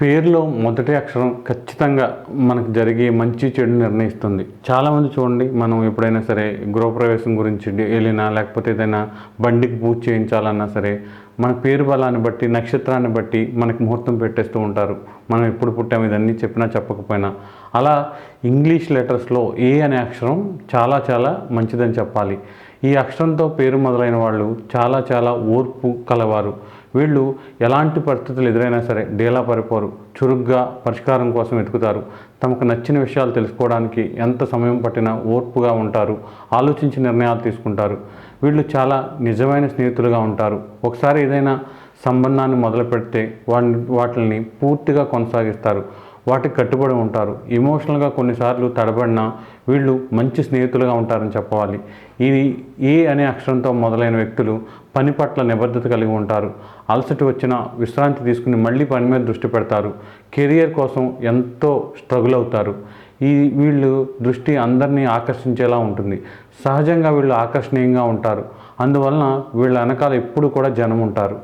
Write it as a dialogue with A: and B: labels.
A: పేరులో మొదటి అక్షరం ఖచ్చితంగా మనకు జరిగే మంచి చెడు నిర్ణయిస్తుంది. చాలామంది చూడండి మనం ఎప్పుడైనా సరే గృహప్రవేశం గురించి వెళ్ళినా లేకపోతే ఏదైనా బండికి పూజ చేయించాలన్నా సరే మన పేరు బలాన్ని బట్టి నక్షత్రాన్ని బట్టి మనకి ముహూర్తం పెట్టేస్తూ ఉంటారు. మనం ఎప్పుడు పుట్టాము ఇదన్నీ చెప్పినా చెప్పకపోయినా. అలా ఇంగ్లీష్ లెటర్స్లో ఏ అనే అక్షరం చాలా చాలా మంచిదని చెప్పాలి. ఈ అక్షరంతో పేరు మొదలైన వాళ్ళు చాలా చాలా ఓర్పు కలవారు. వీళ్ళు ఎలాంటి పరిస్థితులు ఎదురైనా సరే డేలా పడిపోరు చురుగ్గా పరిష్కారం కోసం వెతుకుతారు. తమకు నచ్చిన విషయాలు తెలుసుకోవడానికి ఎంత సమయం పట్టినా ఓర్పుగా ఉంటారు ఆలోచించి నిర్ణయాలు తీసుకుంటారు. వీళ్ళు చాలా నిజమైన స్నేహితులుగా ఉంటారు. ఒకసారి ఏదైనా సంబంధాన్ని మొదలు పెడితే వాటిని వాటిని పూర్తిగా కొనసాగిస్తారు. వాటికి కట్టుబడి ఉంటారు. ఎమోషనల్గా కొన్నిసార్లు తడబడినా వీళ్ళు మంచి స్నేహితులుగా ఉంటారని చెప్పవాలి. ఇది ఏ అనే అక్షరంతో మొదలైన వ్యక్తులు పని పట్ల నిబద్ధత కలిగి ఉంటారు. అలసట వచ్చిన విశ్రాంతి తీసుకుని మళ్ళీ పని మీద దృష్టి పెడతారు. కెరియర్ కోసం ఎంతో స్ట్రగుల్ అవుతారు. ఈ వీళ్ళు దృష్టి అందరినీ ఆకర్షించేలా ఉంటుంది. సహజంగా వీళ్ళు ఆకర్షణీయంగా ఉంటారు. అందువలన వీళ్ళ వెనకాల ఎప్పుడు కూడా జనం ఉంటారు